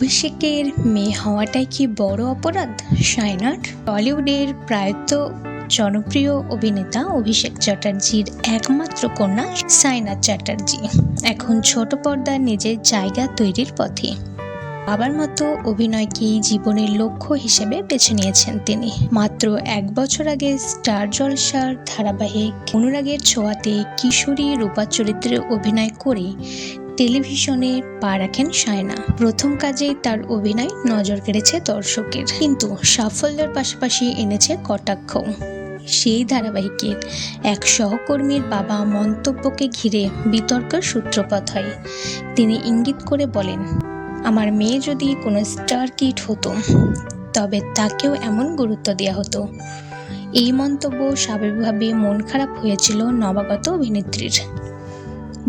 অভিষেকের মেয়ে হওয়াটাই কি বড় অপরাধ? সায়নার টলিউডের প্রায়ত জনপ্রিয় অভিনেতা অভিষেক চ্যাটার্জির একমাত্র কন্যা সায়না চ্যাটার্জি। এখন ছোট পর্দায় নিজের জায়গা তৈরির পথে। বাবার মতো অভিনয়কেই জীবনের লক্ষ্য হিসেবে বেছে নিয়েছেন তিনি। মাত্র এক বছর আগে স্টার জলসার ধারাবাহিক অনুরাগের ছোঁয়াতে কিশোরী রূপা চরিত্রে অভিনয় করে টেলিভিশনে পা রাখেন সায়না প্রথম কাজেই তার অভিনয় নজর কেড়েছে দর্শকের। কিন্তু সাফল্যের পাশাপাশি এনেছে কটাক্ষ। সেই ধারাবাহিকের এক সহকর্মীর বাবা মন্তব্যকে ঘিরে বিতর্কের সূত্রপাত হয়। তিনি ইঙ্গিত করে বলেন, আমার মেয়ে যদি কোনো স্টার কিট হতো, তবে তাকেও এমন গুরুত্ব দেওয়া হতো। এই মন্তব্য স্বাভাবিকভাবে মন খারাপ হয়েছিল নবাগত অভিনেত্রীর।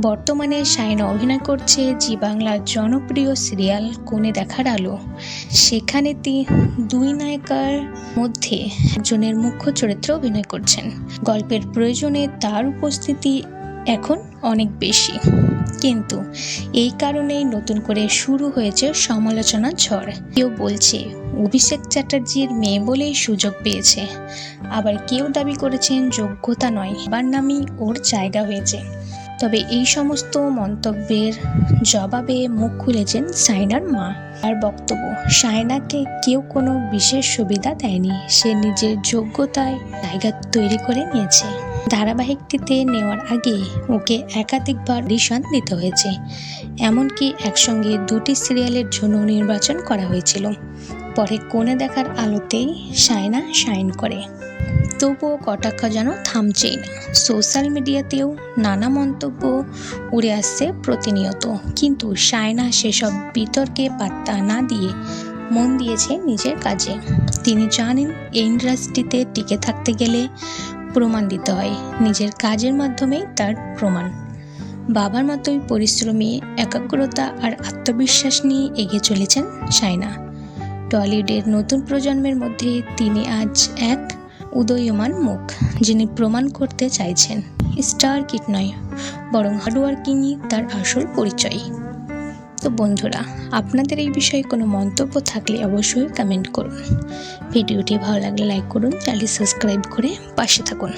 বর্তমানে সায়না অভিনয় করছে জি বাংলার জনপ্রিয় সিরিয়াল কোণে দেখার আলো। সেখানে তিনি দুই নায়িকার মধ্যে একজনের মুখ্য চরিত্রে অভিনয় করছেন। গল্পের প্রয়োজনে তার উপস্থিতি এখন অনেক বেশি। কিন্তু এই কারণেই নতুন করে শুরু হয়েছে সমালোচনা ঝড়। কেউ বলছে, অভিষেক চ্যাটার্জির মেয়ে বলেই সুযোগ পেয়েছে। আবার কেউ দাবি করেছেন, যোগ্যতা নয়। এবার নামই ওর জায়গা হয়েছে। তবে এই সমস্ত মন্তব্যের জবাবে মুখ খুলেছেন সাইনার মা। আর বক্তব্য, সায়নাকে কেউ কোনো বিশেষ সুবিধা দেয়নি, সে নিজের যোগ্যতায় জায়গা তৈরি করে নিয়েছে। ধারাবাহিকটিতে নেওয়ার আগে ওকে একাধিকবার অডিশন দিতে হয়েছে। এমনকি একসঙ্গে দুটি সিরিয়ালের জন্য নির্বাচন করা হয়েছিল। পরে কোণে দেখার আলোতেই সায়না শাইন করে। তবুও কটাক্ষ যেন থামছেই না। সোশ্যাল মিডিয়াতেও নানা মন্তব্য উড়ে আসছে প্রতিনিয়ত। কিন্তু সায়না সেসব বিতর্কে পাত্তা না দিয়ে মন দিয়েছে নিজের কাজে। তিনি জানেন এই ইন্ডাস্ট্রিতে টিকে থাকতে গেলে প্রমাণ দিতে হয়। নিজের কাজের মাধ্যমেই তার প্রমাণ। বাবার মতোই পরিশ্রমী, একাগ্রতা আর আত্মবিশ্বাস নিয়ে এগিয়ে চলেছেন সাইনা টলিউডের নতুন প্রজন্মের মধ্যে তিনি আজ এক উদয়মান মুখ, যিনি প্রমাণ করতে চাইছেন। স্টার কিট নয়, বরং হার্ডওয়ার্কিংই তার আসল পরিচয়। তো বন্ধুরা, আপনাদের এই বিষয়ে কোনো মন্তব্য থাকলে অবশ্যই কমেন্ট করুন। ভিডিওটি ভালো লাগলে লাইক করুন চ্যানেলটি সাবস্ক্রাইব করে পাশে থাকুন।